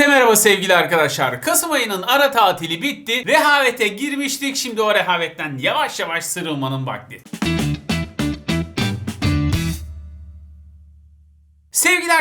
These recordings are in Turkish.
Herkese merhaba sevgili arkadaşlar. Kasım ayının ara tatili bitti. Rehavete girmiştik. Şimdi o rehavetten yavaş yavaş sıyrılmanın vakti.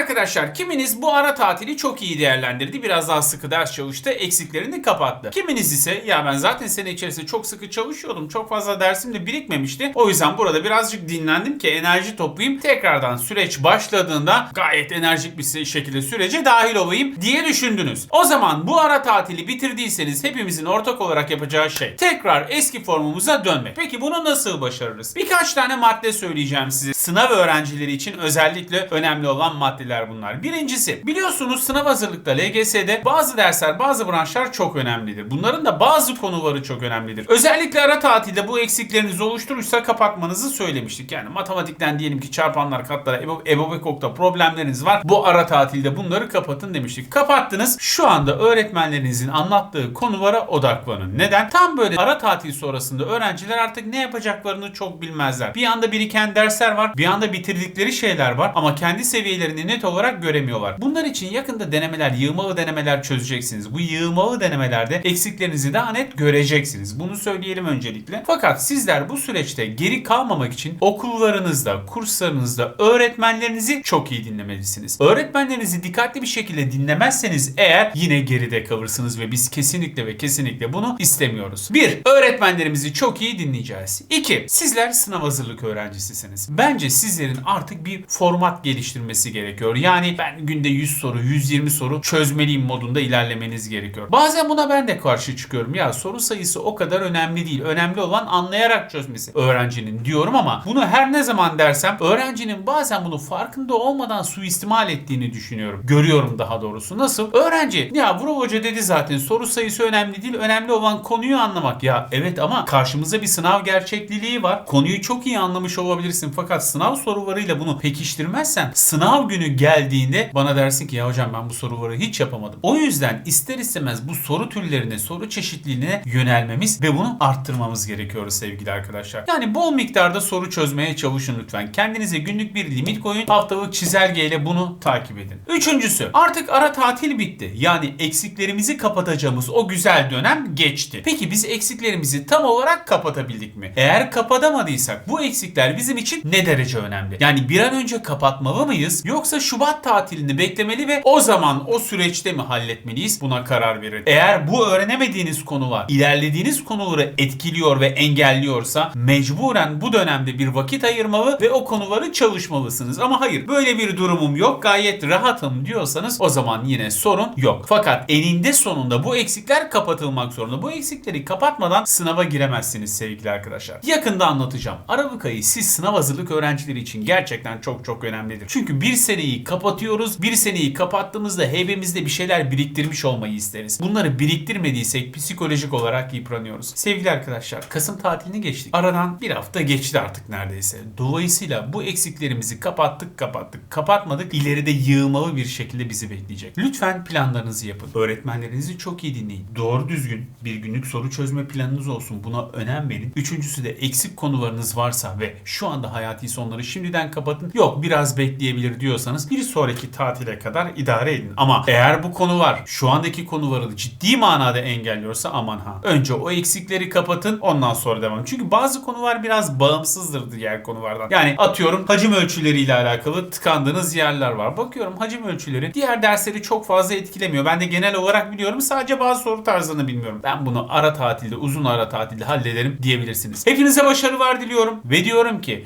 Arkadaşlar, kiminiz bu ara tatili çok iyi değerlendirdi, biraz daha sıkı ders çalıştı, eksiklerini kapattı. Kiminiz ise ya ben zaten sene içerisinde çok sıkı çalışıyordum, çok fazla dersim de birikmemişti. O yüzden burada birazcık dinlendim ki enerji toplayayım. Tekrardan süreç başladığında gayet enerjik bir şekilde sürece dahil olayım diye düşündünüz. O zaman bu ara tatili bitirdiyseniz hepimizin ortak olarak yapacağı şey tekrar eski formumuza dönmek. Peki bunu nasıl başarırız? Birkaç tane madde söyleyeceğim size. Sınav öğrencileri için özellikle önemli olan maddeler bunlar. Birincisi biliyorsunuz sınav hazırlıkta LGS'de bazı dersler bazı branşlar çok önemlidir. Bunların da bazı konuları çok önemlidir. Özellikle ara tatilde bu eksiklerinizi oluşturursa kapatmanızı söylemiştik. Yani matematikten diyelim ki çarpanlar katlara ebo, ebobekokta problemleriniz var. Bu ara tatilde bunları kapatın demiştik. Kapattınız. Şu anda öğretmenlerinizin anlattığı konulara odaklanın. Neden? Tam böyle ara tatil sonrasında öğrenciler artık ne yapacaklarını çok bilmezler. Bir anda biriken dersler var. Bir anda bitirdikleri şeyler var. Ama kendi seviyelerini net olarak göremiyorlar. Bunlar için yakında denemeler, yığmalı denemeler çözeceksiniz. Bu yığmalı denemelerde eksiklerinizi daha net göreceksiniz. Bunu söyleyelim öncelikle. Fakat sizler bu süreçte geri kalmamak için okullarınızda, kurslarınızda öğretmenlerinizi çok iyi dinlemelisiniz. Öğretmenlerinizi dikkatli bir şekilde dinlemezseniz eğer yine geride kalırsınız ve biz kesinlikle ve kesinlikle bunu istemiyoruz. 1. Öğretmenlerimizi çok iyi dinleyeceğiz. 2. Sizler sınav hazırlık öğrencisisiniz. Bence sizlerin artık bir format geliştirmesi gerekiyor. Yani ben günde 100 soru, 120 soru çözmeliyim modunda ilerlemeniz gerekiyor. Bazen buna ben de karşı çıkıyorum. Ya soru sayısı o kadar önemli değil. Önemli olan anlayarak çözmesi öğrencinin diyorum ama bunu her ne zaman dersem öğrencinin bazen bunu farkında olmadan suistimal ettiğini düşünüyorum. Görüyorum daha doğrusu. Nasıl? Öğrenci ya Vural Hoca dedi zaten soru sayısı önemli değil. Önemli olan konuyu anlamak. Ya evet ama karşımıza bir sınav gerçekliliği var. Konuyu çok iyi anlamış olabilirsin fakat sınav sorularıyla bunu pekiştirmezsen sınav günü geldiğinde bana dersin ki ya hocam ben bu soruları hiç yapamadım. O yüzden ister istemez bu soru türlerine, soru çeşitliliğine yönelmemiz ve bunu arttırmamız gerekiyor sevgili arkadaşlar. Yani bol miktarda soru çözmeye çalışın lütfen. Kendinize günlük bir limit koyun. Haftalık çizelgeyle bunu takip edin. Üçüncüsü artık ara tatil bitti. Yani eksiklerimizi kapatacağımız o güzel dönem geçti. Peki biz eksiklerimizi tam olarak kapatabildik mi? Eğer kapatamadıysak bu eksikler bizim için ne derece önemli? Yani bir an önce kapatmalı mıyız? Yoksa Şubat tatilini beklemeli ve o zaman o süreçte mi halletmeliyiz? Buna karar verin. Eğer bu öğrenemediğiniz konular ilerlediğiniz konuları etkiliyor ve engelliyorsa mecburen bu dönemde bir vakit ayırmalı ve o konuları çalışmalısınız. Ama hayır böyle bir durumum yok gayet rahatım diyorsanız o zaman yine sorun yok. Fakat eninde sonunda bu eksikler kapatılmak zorunda. Bu eksikleri kapatmadan sınava giremezsiniz sevgili arkadaşlar. Yakında anlatacağım. Aralık ayı siz sınav hazırlık öğrencileri için gerçekten çok çok önemlidir. Çünkü bir seneyi kapatıyoruz. Bir seneyi kapattığımızda heybemizde bir şeyler biriktirmiş olmayı isteriz. Bunları biriktirmediysek psikolojik olarak yıpranıyoruz. Sevgili arkadaşlar Kasım tatilini geçtik. Aradan bir hafta geçti artık neredeyse. Dolayısıyla bu eksiklerimizi kapattık kapattık. Kapatmadık ileride yığmalı bir şekilde bizi bekleyecek. Lütfen planlarınızı yapın. Öğretmenlerinizi çok iyi dinleyin. Doğru düzgün bir günlük soru çözme planınız olsun. Buna önem verin. Üçüncüsü de eksik konularınız varsa ve şu anda hayati sonları şimdiden kapatın. Yok biraz bekleyebilir diyorsanız bir sonraki tatile kadar idare edin. Ama eğer bu konular şu andaki konuları ciddi manada engelliyorsa aman ha. Önce o eksikleri kapatın ondan sonra devam. Çünkü bazı konular biraz bağımsızdır diğer konulardan. Yani atıyorum hacim ölçüleriyle alakalı tıkandığınız yerler var. Bakıyorum hacim ölçüleri diğer dersleri çok fazla etkilemiyor. Ben de genel olarak biliyorum sadece bazı soru tarzını bilmiyorum. Ben bunu ara tatilde uzun ara tatilde hallederim diyebilirsiniz. Hepinize başarılar diliyorum ve diyorum ki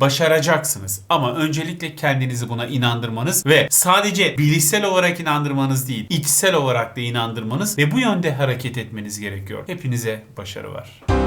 başaracaksınız. Ama öncelikle kendinizi buna inandırmanız ve sadece bilişsel olarak inandırmanız değil, içsel olarak da inandırmanız ve bu yönde hareket etmeniz gerekiyor. Hepinize başarılar.